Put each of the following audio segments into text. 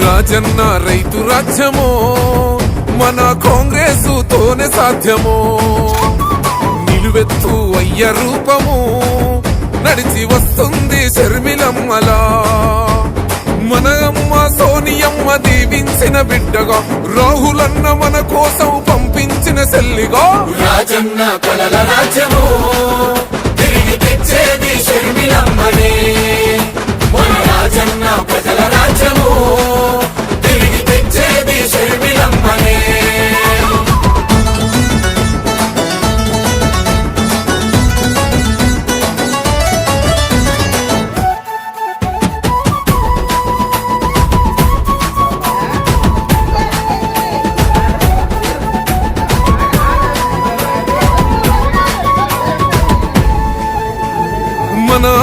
రాజన్న రైతు రాజ్యమో మన కాంగ్రెస్ తోనే సాధ్యమో. నిలువెత్తు అయ్య రూపము నడిచి వస్తుంది శర్మిలమ్మలా మన అమ్మ సోనియమ్మ దీవించిన బిడ్డగా రాహులన్న మన కోసం పంపించిన సెల్లిగా రాజన్న కలల రాజ్యమో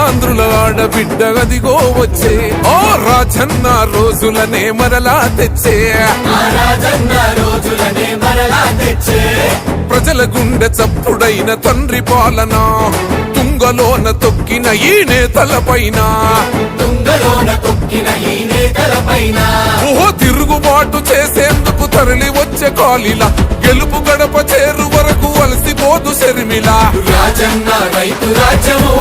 ఆంధ్రుల ఆడబిడ్డ అదిగో వచ్చే. ఓ రాజన్న రోజులనే మరలా తెచ్చే. ఆ తెచ్చే ప్రజల గుండె చప్పుడైన తండ్రి పాలన. తుంగలోన తొక్కిన ఈ నేతలపైన. తుంగలోన తొక్కిన నేతల పైన ఓహో తిరుగుబాటు చేసేందుకు తరలి వచ్చే కాలిలా. గెలుపు గడప చేరు వరకు అలసిపోదు శర్మిలా. రాజన్న రైతు రాజ్యము.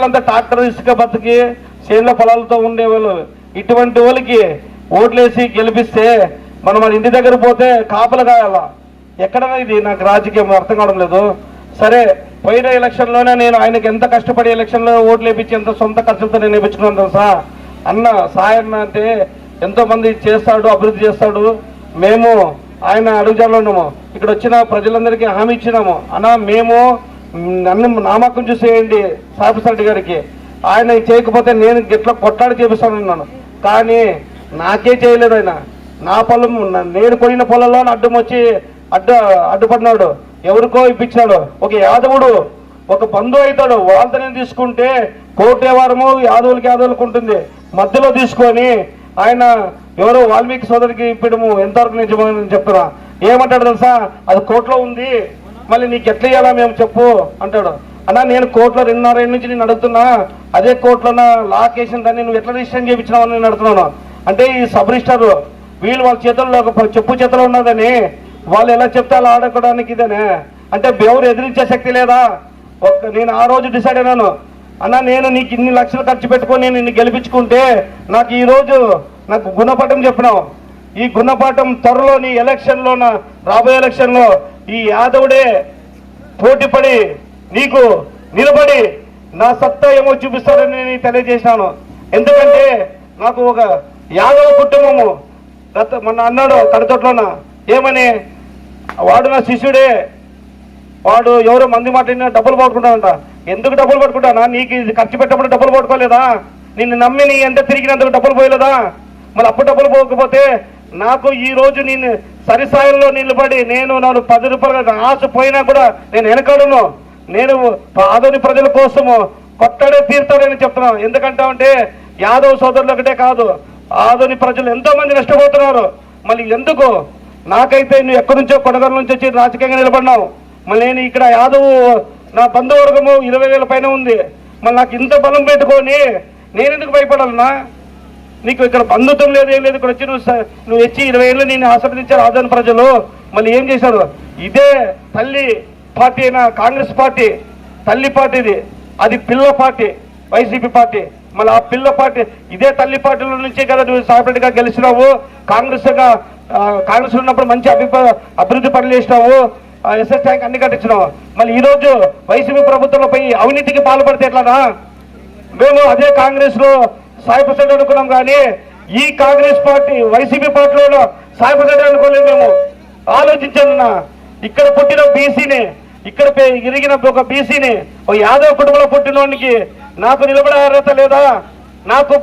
వాళ్ళంతా ట్రాక్టర్ ఇసుక బతికి చేనుల పొలాలతో ఉండేవాళ్ళు ఇటువంటి వాళ్ళకి ఓట్లేసి గెలిపిస్తే మనం మన ఇంటి దగ్గర పోతే కాపలు కాయాల? ఎక్కడ ఇది? నాకు రాజకీయం అర్థం కావడం లేదు. సరే పోయిన ఎలక్షన్లోనే నేను ఆయనకి ఎంత కష్టపడి ఎలక్షన్లో ఓట్లు వేపించి ఎంత సొంత ఖర్చులతో నేను వేపించుకున్నాను తెలుసా? అన్న సాయన్న అంటే ఎంతోమంది చేస్తాడు అభివృద్ధి చేస్తాడు. మేము ఆయన అడుగుజాలో ఉన్నాము. ఇక్కడ వచ్చిన ప్రజలందరికీ హామీ ఇచ్చినాము. అన్న మేము నన్ను నామకం చూసేయండి సాయిప్రసాద్ గారికి. ఆయన చేయకపోతే నేను గిట్లా కొట్లాడి చేపిస్తానన్నాను. కానీ నాకే చేయలేదు ఆయన. నా పొలం నేను కొనిన పొలంలో అడ్డం వచ్చి అడ్డు అడ్డుపడినాడు. ఎవరికో ఇప్పించాడు ఒక యాదవుడు ఒక బంధువు అవుతాడు. వాళ్ళతో నేను తీసుకుంటే కోర్టు వ్యవహారము యాదవులకి యాదవులకు ఉంటుంది. మధ్యలో తీసుకొని ఆయన ఎవరో వాల్మీకి సోదరికి ఇప్పడము ఎంతవరకు నిజమని చెప్తున్నా. ఏమంటాడు తెలుసా? అది కోర్టులో ఉంది. మళ్ళీ నీకు ఎట్లా ఇవ్వాలా మేము చెప్పు అంటాడు. అన్నా నేను కోర్టులో రెండున్నర నుంచి నేను అడుగుతున్నా. అదే కోర్టులో లా కేసిన దాన్ని నువ్వు ఎట్లా రిజిస్టర్ చేయించినావు అని నేను అడుగుతున్నాను. అంటే ఈ సబ్ రిజిస్టర్ వీళ్ళు వాళ్ళ చేతుల్లో ఒక చెప్పు చేతిలో ఉన్నదని. వాళ్ళు ఎలా చెప్తే అలా ఆడుకోవడానికి ఇదేనే? అంటే బెవరు ఎదిరించే శక్తి లేదా? ఒక్క నేను ఆ రోజు డిసైడ్ అయినాను. అన్న నేను నీకు ఇన్ని లక్షలు ఖర్చు పెట్టుకొని నేను నిన్ను గెలిపించుకుంటే నాకు ఈరోజు నాకు గుణపాఠం చెప్పినావు. ఈ గుణపాఠం త్వరలో నీ ఎలక్షన్లో రాబోయే ఎలక్షన్లో ఈ యాదవుడే పోటీపడి నీకు నిలబడి నా సత్తా ఏమో చూపిస్తాడని నేను తెలియజేశాను. ఎందుకంటే నాకు ఒక యాదవ కుటుంబము. గత మొన్న అన్నాడు కడతోట్లోన ఏమని? వాడు నా శిష్యుడే. వాడు ఎవరో మంది మాట్లాడినా డబ్బులు పట్టుకుంటానంట ఎందుకు డబ్బులు పట్టుకుంటానా? నీకు ఇది ఖర్చు పెట్టినప్పుడు డబ్బులు పట్టుకోలేదా? నిన్ను నమ్మి నీ ఎంత తిరిగినందుకు డబ్బులు పోయలేదా? మరి అప్పుడు డబ్బులు పోకపోతే నాకు ఈ రోజు నేను సరిసాయంలో నిలబడి నేను నన్ను పది రూపాయలు ఆశ పోయినా కూడా నేను వెనకడును. నేను ఆదోని ప్రజల కోసము కొత్తడే తీరుతాడని చెప్తున్నాను. ఎందుకంటే అంటే యాదవ్ సోదరులు ఒకటే కాదు ఆదోని ప్రజలు ఎంతో మంది నష్టపోతున్నారు. మళ్ళీ ఎందుకు? నాకైతే నువ్వు ఎక్కడి నుంచో కొడగల నుంచి వచ్చి రాజకీయంగా నిలబడినావు. మళ్ళీ నేను ఇక్కడ యాదవ్ నా బంధువర్గము ఇరవై వేల పైన ఉంది. మళ్ళీ నాకు ఇంత బలం పెట్టుకొని నేను ఎందుకు భయపడాలన్నా? నీకు ఇక్కడ బంధుత్వం లేదు ఏం లేదు ఇక్కడ వచ్చి నువ్వు నువ్వు వచ్చి ఇరవై ఏళ్ళు నేను ఆశీర్వదించారు ఆదాని ప్రజలు. మళ్ళీ ఏం చేశారు? ఇదే తల్లి పార్టీ అయినా కాంగ్రెస్ పార్టీ తల్లి పార్టీ ఇది. అది పిల్ల పార్టీ వైసీపీ పార్టీ. మళ్ళీ ఆ పిల్ల పార్టీ ఇదే తల్లి పార్టీల నుంచే కదా నువ్వు సపరేట్గా గెలిచినావు. కాంగ్రెస్గా కాంగ్రెస్ ఉన్నప్పుడు మంచి అభిప్రాయ అభివృద్ధి పనులు చేసినావు. ఎస్ఎస్ ట్యాంక్ అన్ని కట్టించినావు. మళ్ళీ ఈ రోజు వైసీపీ ప్రభుత్వంలో పోయి అవినీతికి పాల్పడితే ఎట్లానా? మేము అదే కాంగ్రెస్లో సాయి ప్రసాద్ అనుకున్నాం కానీ ఈ కాంగ్రెస్ పార్టీ వైసీపీ పార్టీలో సాయి ప్రసాద్ అనుకోలేదు మేము. ఆలోచించండి ఇక్కడ పుట్టిన బీసీని ఇక్కడ ఇరిగిన ఒక బీసీని ఒక యాదవ్ కుటుంబంలో పుట్టినోనికి నాకు నిలబడే అర్హత లేదా? నాకు